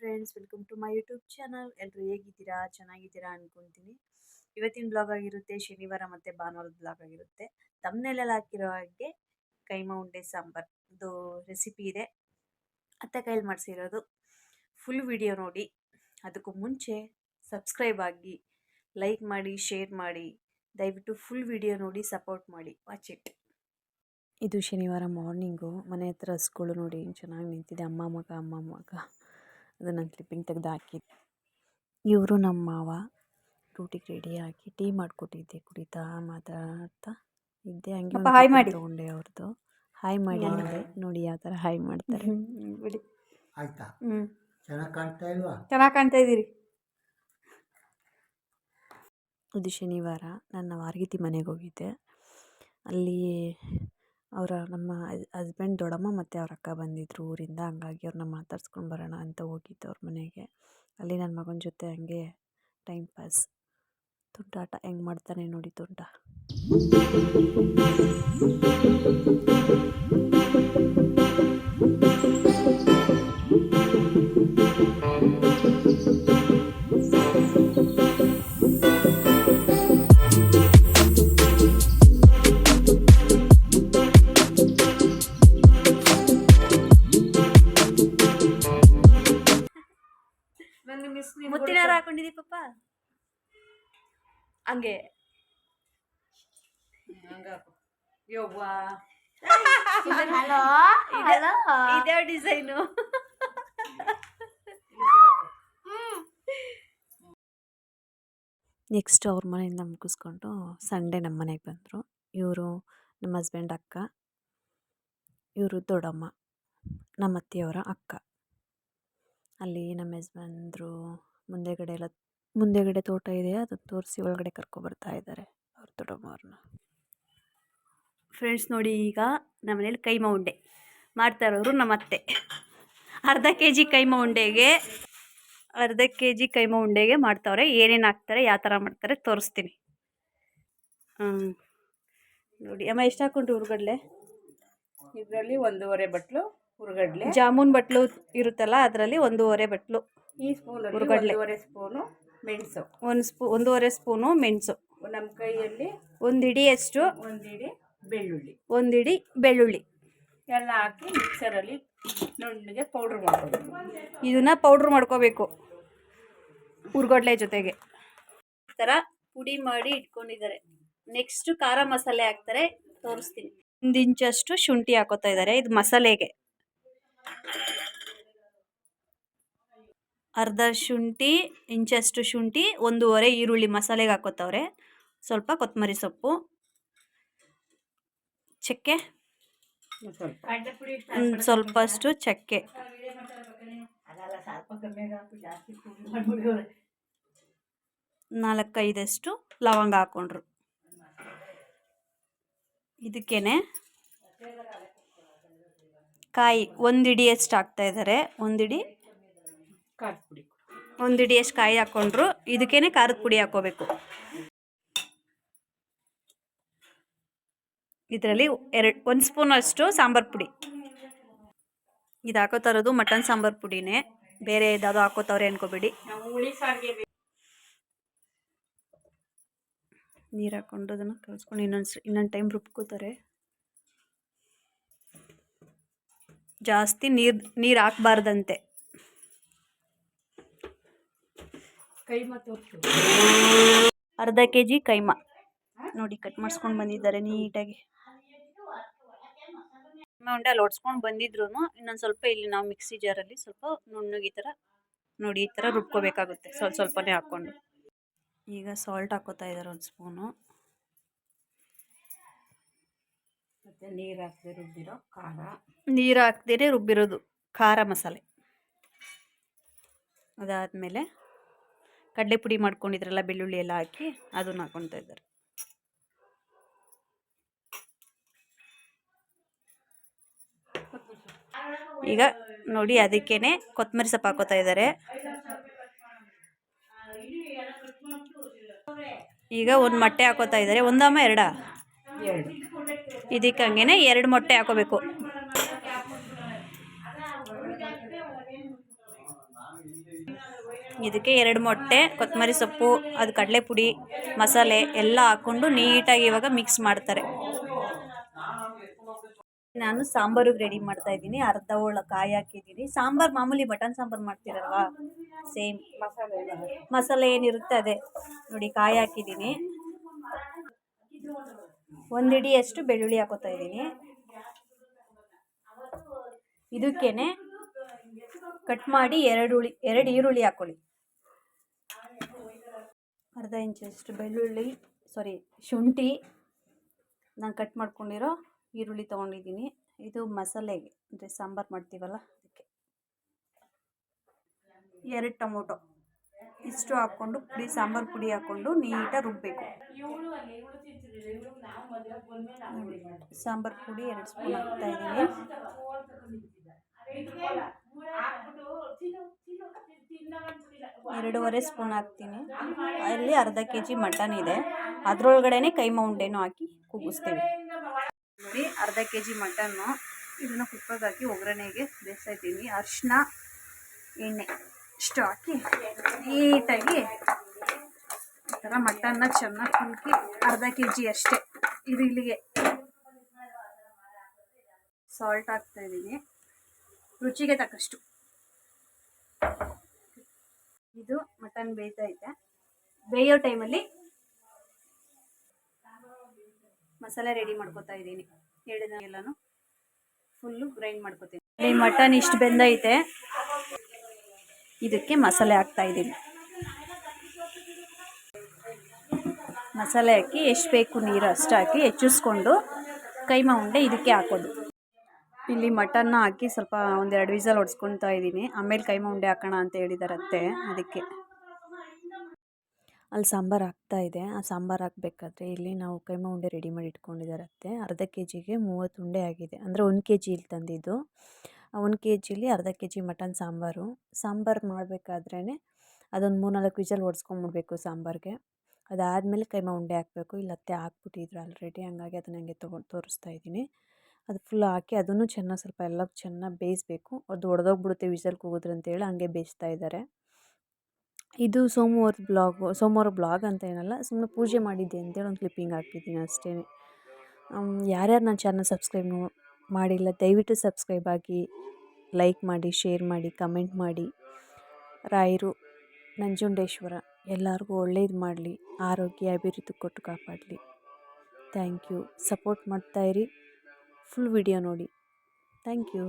Friends welcome to my YouTube channel ಎಲ್ಲರೂ ಹೇಗಿದ್ದೀರಾ? ಚೆನ್ನಾಗಿದ್ದೀರಾ ಅನ್ಕೊಂತೀನಿ. ಇವತ್ತಿನ ಬ್ಲಾಗ್ ಆಗಿರುತ್ತೆ, ಶನಿವಾರ ಮತ್ತು ಭಾನುವಾರದ ಬ್ಲಾಗ್ ಆಗಿರುತ್ತೆ. ತಮ್ಮನೆಲ್ಲ ಹಾಕಿರೋ ಹಾಗೆ ಕೈಮಾ ಉಂಡೆ ಸಾಂಬಾರ್ದು ರೆಸಿಪಿ ಇದೆ. ಅತ್ತ ಕೈಲಿ ಮಾಡಿಸಿರೋದು. ಫುಲ್ ವಿಡಿಯೋ ನೋಡಿ. ಅದಕ್ಕೂ ಮುಂಚೆ ಸಬ್ಸ್ಕ್ರೈಬ್ ಆಗಿ ಲೈಕ್ ಮಾಡಿ ಶೇರ್ ಮಾಡಿ, ದಯವಿಟ್ಟು ಫುಲ್ ವಿಡಿಯೋ ನೋಡಿ ಸಪೋರ್ಟ್ ಮಾಡಿ. ವಾಚ್ ಇಟ್ ಇದು ಶನಿವಾರ ಮಾರ್ನಿಂಗು ಮನೆ ಹತ್ರ ಹಸ್ಗಳು ನೋಡಿ, ಚೆನ್ನಾಗಿ ನಿಂತಿದೆ. ಅಮ್ಮ ಮಗ ಅಮ್ಮ ಮಗ. ಅದು ನಾನು ಕ್ಲಿಪ್ಪಿಂಗ್ ತೆಗೆದು ಹಾಕಿದ್ದೆ. ಇವರು ನಮ್ಮ ಮಾವ ಡ್ಯೂಟಿಗೆ ರೆಡಿ ಹಾಕಿ ಟೀ ಮಾಡಿಕೊಟ್ಟಿದ್ದೆ ಕುಡಿತಾ ಮಾತಾಡ್ತಾ ಇದ್ದೆ. ಹಂಗೆ ಪಾಪ ಹಾಯ್ ಮಾಡಿ. ತೊಗೊಂಡೆ ಅವ್ರದ್ದು ಹಾಯ್ ಮಾಡಿ ಅಂದರೆ ನೋಡಿ ಯಾವ ಥರ ಹಾಯ್ ಮಾಡ್ತಾರೆ. ಬಿಡಿ. ಆಯ್ತಾ? ಹ್ಞೂ ಚೆನ್ನಾಗಿ ಕಾಣ್ತಾ ಇಲ್ವಾ? ಚೆನ್ನಾಗಿ ಕಾಣ್ತಾ ಇದ್ದೀರಿ. ಇದು ಶನಿವಾರ. ನನ್ನ ವಾರ್ಗಿತಿ ಮನೆಗೆ ಹೋಗಿದ್ದೆ. ಅಲ್ಲಿ ಅವರ ನಮ್ಮ ಹಸ್ಬೆಂಡ್ ದೊಡ್ಡಮ್ಮ ಮತ್ತು ಅವ್ರ ಅಕ್ಕ ಬಂದಿದ್ದರು ಊರಿಂದ, ಹಂಗಾಗಿ ಅವ್ರನ್ನ ಮಾತಾಡ್ಸ್ಕೊಂಡು ಬರೋಣ ಅಂತ ಹೋಗಿದ್ದೆ ಅವ್ರ ಮನೆಗೆ. ಅಲ್ಲಿ ನನ್ನ ಮಗನ ಜೊತೆ ಹಂಗೆ ಟೈಮ್ ಪಾಸ್. ತುಂಟಾಟ ಹೆಂಗೆ ಮಾಡ್ತಾನೆ ನೋಡಿ ತುಂಟ ನನ್ನ ಮಿಸ್ ಮುತ್ತಿನಾರ ಹಾಕೊಂಡಿದ್ದೀವಿ ಪಪ್ಪ ಹಂಗೆ. ಯವ್ವ. ಹಲೋ ಇದೇ ಡಿಸೈನು. ನೆಕ್ಸ್ಟ್ ಅವ್ರ ಮನೆಯಿಂದ ಮುಗಿಸ್ಕೊಂಡು ಸಂಡೇ ನಮ್ಮ ಮನೆಗೆ ಬಂದರು. ಇವರು ನಮ್ಮ ಹಸ್ಬೆಂಡ್ ಅಕ್ಕ ಇವರು ದೊಡ್ಡಮ್ಮ ನಮ್ಮ ಅತ್ತೆಯವರ ಅಕ್ಕ. ಅಲ್ಲಿ ನಮ್ಮ ಯಜಮಾನ್ರು ಮುಂದೆಗಡೆ ಎಲ್ಲ ಮುಂದೆಗಡೆ ತೋಟ ಇದೆ ಅದನ್ನು ತೋರಿಸಿ ಒಳಗಡೆ ಕರ್ಕೊಬರ್ತಾ ಇದ್ದಾರೆ ಅವ್ರ ದೊಡ್ಡಮ್ಮವ್ರನ್ನ ಫ್ರೆಂಡ್ಸ್ ನೋಡಿ ಈಗ ನಮ್ಮ ಮನೇಲಿ ಕೈಮ ಉಂಡೆ ಮಾಡ್ತಾ ಇರೋರು ನಮ್ಮ ಅತ್ತೆ. ಅರ್ಧ ಕೆ ಜಿ ಕೈಮ ಉಂಡೆಗೆ ಅರ್ಧ ಕೆ ಜಿ ಕೈಮ ಉಂಡೆಗೆ ಮಾಡ್ತಾವ್ರೆ ಏನೇನು ಹಾಕ್ತಾರೆ ಯಾವ ಥರ ಮಾಡ್ತಾರೆ ತೋರಿಸ್ತೀನಿ. ಹ್ಞೂ ನೋಡಿ ಅಮ್ಮ ಎಷ್ಟು ಹಾಕೊಂಡ್ರು ಹುರ್ಗಡ್ಲೆ? ಇದರಲ್ಲಿ ಒಂದೂವರೆ ಬಟ್ಲು. ಹುರುಗಡ್ಲೆ. ಜಾಮೂನ್ ಬಟ್ಲು ಇರುತ್ತಲ್ಲ ಅದರಲ್ಲಿ ಒಂದೂವರೆ ಬಟ್ಲು. ಈ ಸ್ಪೂನ್ ಹುರ್ಗಡ್ಲೆ. ಒಂದೂವರೆ ಸ್ಪೂನು ಮೆಣಸು. ಒಂದು ಸ್ಪೂ ಒಂದೂವರೆ ಸ್ಪೂನು ಮೆಣಸು. ನಮ್ಮ ಕೈಯಲ್ಲಿ ಒಂದು ಇಡಿಯಷ್ಟು ಒಂದಿಡಿ ಬೆಳ್ಳುಳ್ಳಿ. ಒಂದಿಡಿ ಬೆಳ್ಳುಳ್ಳಿ. ಎಲ್ಲ ಹಾಕಿ ಮಿಕ್ಸರಲ್ಲಿ ನುಣ್ಣಗೆ ಪೌಡ್ರ್ ಮಾಡ್ಕೋಬೇಕು. ಇದನ್ನ ಪೌಡ್ರ್ ಮಾಡ್ಕೋಬೇಕು ಹುರ್ಗಡ್ಲೆ ಜೊತೆಗೆ. ಈ ಥರ ಪುಡಿ ಮಾಡಿ ಇಟ್ಕೊಂಡಿದ್ದಾರೆ. ನೆಕ್ಸ್ಟ್ ಖಾರ ಮಸಾಲೆ ಹಾಕ್ತಾರೆ ತೋರಿಸ್ತೀನಿ. ಒಂದು ಇಂಚಷ್ಟು ಶುಂಠಿ ಹಾಕೋತಾ ಇದ್ದಾರೆ ಇದು ಮಸಾಲೆಗೆ. ಅರ್ಧ ಶುಂಠಿ, ಇಂಚಷ್ಟು ಶುಂಠಿ, ಒಂದೂವರೆ ಈರುಳ್ಳಿ ಮಸಾಲೆಗೆ ಹಾಕೋತವ್ರೆ. ಸ್ವಲ್ಪ ಕೊತ್ತಂಬರಿ ಸೊಪ್ಪು. ಚಕ್ಕೆ. ಒಂದು ಸ್ವಲ್ಪಷ್ಟು ಚಕ್ಕೆ. ನಾಲ್ಕೈದಷ್ಟು ಲವಂಗ ಹಾಕೊಂಡ್ರು. ಇದಕ್ಕೇನೆ ಕಾಯಿ ಒಂದಿಡಿಯಷ್ಟು ಹಾಕ್ತಾ ಇದ್ದಾರೆ. ಒಂದಿಡಿ. ಖಾರದ ಪುಡಿ ಒಂದಿಡಿಯಷ್ಟು ಕಾಯಿ ಹಾಕ್ಕೊಂಡ್ರು ಇದಕ್ಕೇನೆ ಖಾರದ ಪುಡಿ ಹಾಕೋಬೇಕು. ಇದರಲ್ಲಿ ಎರಡು ಒಂದು ಸ್ಪೂನ್ ಅಷ್ಟು ಸಾಂಬಾರು ಪುಡಿ. ಇದು ಹಾಕೋ ಥರದ್ದು ಮಟನ್ ಸಾಂಬಾರು ಪುಡಿನೇ. ಬೇರೆ ಯಾವುದೋ ಹಾಕೋತವ್ರೆ ಅನ್ಕೋಬೇಡಿ. ನೀರು ಹಾಕ್ಕೊಂಡು ಅದನ್ನು ಕಲಿಸ್ಕೊಂಡು ಇನ್ನೊಂದು ಇನ್ನೊಂದು ಟೈಮ್ ರುಬ್ಕೋತಾರೆ. ಜಾಸ್ತಿ ನೀರು ನೀರು ಹಾಕ್ಬಾರ್ದಂತೆ. ಅರ್ಧ ಕೆ ಜಿ ಕೈಮಾ. ನೋಡಿ ಕಟ್ ಮಾಡಿಸ್ಕೊಂಡು ಬಂದಿದ್ದಾರೆ ನೀಟಾಗಿ. ಉಂಡೆ ಅಲ್ಲಿ ಒಡ್ಸ್ಕೊಂಡು ಬಂದಿದ್ರು ಇನ್ನೊಂದು ಸ್ವಲ್ಪ ಇಲ್ಲಿ ನಾವು ಮಿಕ್ಸಿ ಜಾರಲ್ಲಿ ಸ್ವಲ್ಪ ನುಣ್ಣಗೆ ಈ ಥರ ನೋಡಿ ಈ ಥರ ರುಬ್ಕೋಬೇಕಾಗುತ್ತೆ. ಸ್ವಲ್ಪ ಸ್ವಲ್ಪನೇ ಹಾಕ್ಕೊಂಡು. ಈಗ ಸಾಲ್ಟ್ ಹಾಕೋತಾ ಇದ್ದಾರೆ ಒಂದು ಸ್ಪೂನು ನೀರು ಹಾಕದೆ ರುಬ್ಬಿರೋ ಖಾರ. ನೀರು ಹಾಕ್ದೇ ರುಬ್ಬಿರೋದು ಖಾರ ಮಸಾಲೆ. ಅದಾದಮೇಲೆ ಕಡಲೆ ಪುಡಿ ಮಾಡ್ಕೊಂಡಿದ್ರಲ್ಲ ಬೆಳ್ಳುಳ್ಳಿ ಎಲ್ಲ ಹಾಕಿ ಅದನ್ನು ಹಾಕ್ಕೊಳ್ತಾ ಇದ್ದಾರೆ. ಈಗ ನೋಡಿ ಅದಕ್ಕೇನೆ ಕೊತ್ತಂಬರಿ ಸೊಪ್ಪು ಹಾಕೋತಾ ಇದ್ದಾರೆ. ಈಗ ಒಂದು ಮೊಟ್ಟೆ ಹಾಕೋತಾ ಇದ್ದಾರೆ. ಒಂದಮ್ಮ ಎರಡಾ? ಇದಕ್ಕೆ ಹಂಗೇನೆ ಎರಡು ಮೊಟ್ಟೆ ಹಾಕೋಬೇಕು. ಇದಕ್ಕೆ ಎರಡು ಮೊಟ್ಟೆ, ಕೊತ್ತಂಬರಿ ಸೊಪ್ಪು, ಅದು ಕಡಲೆ ಪುಡಿ ಮಸಾಲೆ ಎಲ್ಲ ಹಾಕ್ಕೊಂಡು ನೀಟಾಗಿ ಇವಾಗ ಮಿಕ್ಸ್ ಮಾಡ್ತಾರೆ. ನಾನು ಸಾಂಬಾರು ರೆಡಿ ಮಾಡ್ತಾ ಇದ್ದೀನಿ, ಅರ್ಧ ಹೋಳ ಕಾಯಿ ಹಾಕಿದ್ದೀನಿ. ಸಾಂಬಾರು ಮಾಮೂಲಿ ಬಟನ್ ಸಾಂಬಾರು ಮಾಡ್ತೀರಲ್ವಾ? ಸೇಮ್ ಮಸಾಲೆ ಏನಿರುತ್ತೆ ಅದೇ. ನೋಡಿ, ಕಾಯಿ ಹಾಕಿದ್ದೀನಿ. ಒಂದು ಹಿಡಿಯಷ್ಟು ಬೆಳ್ಳುಳ್ಳಿ ಹಾಕೋತಾ ಇದ್ದೀನಿ. ಇದಕ್ಕೇನೆ ಕಟ್ ಮಾಡಿ ಎರಡು ಉಳಿ, ಎರಡು ಈರುಳ್ಳಿ ಹಾಕೊಳ್ಳಿ. ಅರ್ಧ ಇಂಚಷ್ಟು ಬೆಳ್ಳುಳ್ಳಿ ಸಾರಿ ಶುಂಠಿ ನಾನು ಕಟ್ ಮಾಡ್ಕೊಂಡಿರೋ ಈರುಳ್ಳಿ ತೊಗೊಂಡಿದ್ದೀನಿ. ಇದು ಮಸಾಲೆಗೆ, ಅಂದರೆ ಸಾಂಬಾರು ಮಾಡ್ತೀವಲ್ಲ, ಅದಕ್ಕೆ. ಎರಡು ಟೊಮೊಟೊ. ಇಷ್ಟು ಹಾಕ್ಕೊಂಡು ಪುಡಿ, ಸಾಂಬಾರು ಪುಡಿ ಹಾಕ್ಕೊಂಡು ನೀಟಾಗಿ ರುಬ್ಬಬೇಕು ಸಾಂಬಾರು ಪುಡಿ ಎರಡು ಸ್ಪೂನ್ ಹಾಕ್ತಾ ಇದ್ದೀನಿ. ಎರಡೂವರೆ ಸ್ಪೂನ್ ಹಾಕ್ತೀನಿ. ಅಲ್ಲಿ ಅರ್ಧ ಕೆ ಜಿ ಮಟನ್ ಇದೆ. ಅದರೊಳಗಡೆನೆ ಕೈಮಾ ಉಂಡೆನೂ ಹಾಕಿ ಕುಗ್ಗಿಸ್ತೀವಿ. ಅರ್ಧ ಕೆ ಜಿ ಮಟನ್ನು ಇದನ್ನು ಕುಕ್ಕರ್ಗೆ ಒಗ್ಗರಣೆಗೆ ಬೇಯಿಸ್ತಾಯಿದ್ದೀನಿ ಅರಿಶಿನ ಎಣ್ಣೆ. ಇಷ್ಟು ಹಾಕಿ, ನೀಟಾಗಿ ಈ ಥರ ಮಟನ್ನ ಚೆನ್ನಾಗಿ ಕುಲ್ಕಿ ಅರ್ಧ ಕೆ ಜಿ ಅಷ್ಟೇ ಇದು ಇಲ್ಲಿಗೆ. ಸಾಲ್ಟ್ ಹಾಕ್ತಾ ಇದ್ದೀನಿ. ರುಚಿಗೆ ತಕ್ಕಷ್ಟು. ಇದು ಮಟನ್ ಬೇಯ್ತಾ ಇದೆ. ಬೇಯೋ ಟೈಮಲ್ಲಿ ಮಸಾಲೆ ರೆಡಿ ಮಾಡ್ಕೋತಾ ಇದ್ದೀನಿ. ಹೇಳಿದ ಎಲ್ಲನೂ ಫುಲ್ಲು ಗ್ರೈಂಡ್ ಮಾಡ್ಕೋತೀನಿ ಮಟನ್ ಇಷ್ಟು ಬೆಂದೈತೆ. ಇದಕ್ಕೆ ಮಸಾಲೆ ಹಾಕ್ತಾ ಇದ್ದೀನಿ. ಮಸಾಲೆ ಹಾಕಿ ಎಷ್ಟು ಬೇಕು ನೀರು ಅಷ್ಟು ಹಾಕಿ ಹೆಚ್ಚಿಸ್ಕೊಂಡು ಕೈಮಾ ಉಂಡೆ ಇದಕ್ಕೆ ಹಾಕೋದು. ಇಲ್ಲಿ ಮಟನ್ನ ಹಾಕಿ ಸ್ವಲ್ಪ ಒಂದೆರಡು ವಿಸಲ್ ಹೊಡ್ಸ್ಕೊತಾ ಇದ್ದೀನಿ. ಆಮೇಲೆ ಕೈಮ ಉಂಡೆ ಹಾಕೋಣ ಅಂತ ಹೇಳಿದಾರತ್ತೆ ಅದಕ್ಕೆ. ಅಲ್ಲಿ ಸಾಂಬಾರು ಹಾಕ್ತಾ ಇದೆ. ಆ ಸಾಂಬಾರು ಹಾಕಬೇಕಾದ್ರೆ ಇಲ್ಲಿ ನಾವು ಕೈಮ ಉಂಡೆ ರೆಡಿ ಮಾಡಿ ಇಟ್ಕೊಂಡಿದ್ದಾರತ್ತೆ ಅರ್ಧ ಕೆ ಜಿಗೆ ಮೂವತ್ತು ಉಂಡೆ ಆಗಿದೆ. ಅಂದರೆ ಒಂದು ಕೆ ಜಿ ಇಲ್ಲಿ ತಂದಿದ್ದು. ಒಂದು ಕೆ ಜಿಲಿ ಅರ್ಧ K G mutton sambar. Sambar ಮಾಡಬೇಕಾದ್ರೇ ಅದೊಂದು ಮೂರು ನಾಲ್ಕು ವಿಸಲ್ ಹೊಡ್ಸ್ಕೊಂಬಿಡ್ಬೇಕು ಸಾಂಬಾರಿಗೆ. ಅದಾದಮೇಲೆ ಕೈಮಾ ಉಂಡೆ ಹಾಕಬೇಕು. ಇಲ್ಲ ಅತ್ತೆ ಹಾಕ್ಬಿಟ್ಟಿದ್ರು ಆಲ್ರೆಡಿ ಹಂಗಾಗಿ ಅದನ್ನ ಹಂಗೆ ತೊಗೊಂಡು ತೋರಿಸ್ತಾ ಇದ್ದೀನಿ. ಅದು ಫುಲ್ ಹಾಕಿ ಅದನ್ನು ಚೆನ್ನಾಗಿ ಸ್ವಲ್ಪ ಎಲ್ಲ ಚೆನ್ನಾಗಿ ಬೇಯಿಸ್ಬೇಕು. ಅದು ಒಡೆದೋಗ್ಬಿಡುತ್ತೆ ವಿಸಲ್ ಕೂಗಿದ್ರೆ ಅಂತೇಳಿ ಹಂಗೆ ಬೇಯಿಸ್ತಾ ಇದ್ದಾರೆ. ಇದು ಸೋಮವಾರದ ಬ್ಲಾಗು ಸೋಮವಾರ ಬ್ಲಾಗ್ ಅಂತ ಏನಲ್ಲ ಸುಮ್ಮನೆ ಪೂಜೆ ಮಾಡಿದ್ದೆ ಅಂತೇಳಿ ಒಂದು ಕ್ಲಿಪ್ಪಿಂಗ್ ಹಾಕಿದ್ದೀನಿ ಅಷ್ಟೇ ಯಾರ್ಯಾರು ನನ್ನ ಚಾನಲ್ ಸಬ್ಸ್ಕ್ರೈಬ್ ಮಾಡಿಲ್ಲ, ದಯವಿಟ್ಟು ಸಬ್ಸ್ಕ್ರೈಬ್ ಆಗಿ ಲೈಕ್ ಮಾಡಿ ಶೇರ್ ಮಾಡಿ ಕಮೆಂಟ್ ಮಾಡಿ. ರಾಯರು, ನಂಜುಂಡೇಶ್ವರ, ಎಲ್ಲರಿಗೂ ಒಳ್ಳೇದು ಮಾಡಲಿ, ಆರೋಗ್ಯ, ಅಭಿವೃದ್ಧಿ ಕೊಟ್ಟು ಕಾಪಾಡಲಿ. ಥ್ಯಾಂಕ್ ಯು ಸಪೋರ್ಟ್ ಮಾಡ್ತಾಯಿರಿ ಫುಲ್ ವಿಡಿಯೋ ನೋಡಿ. Thank you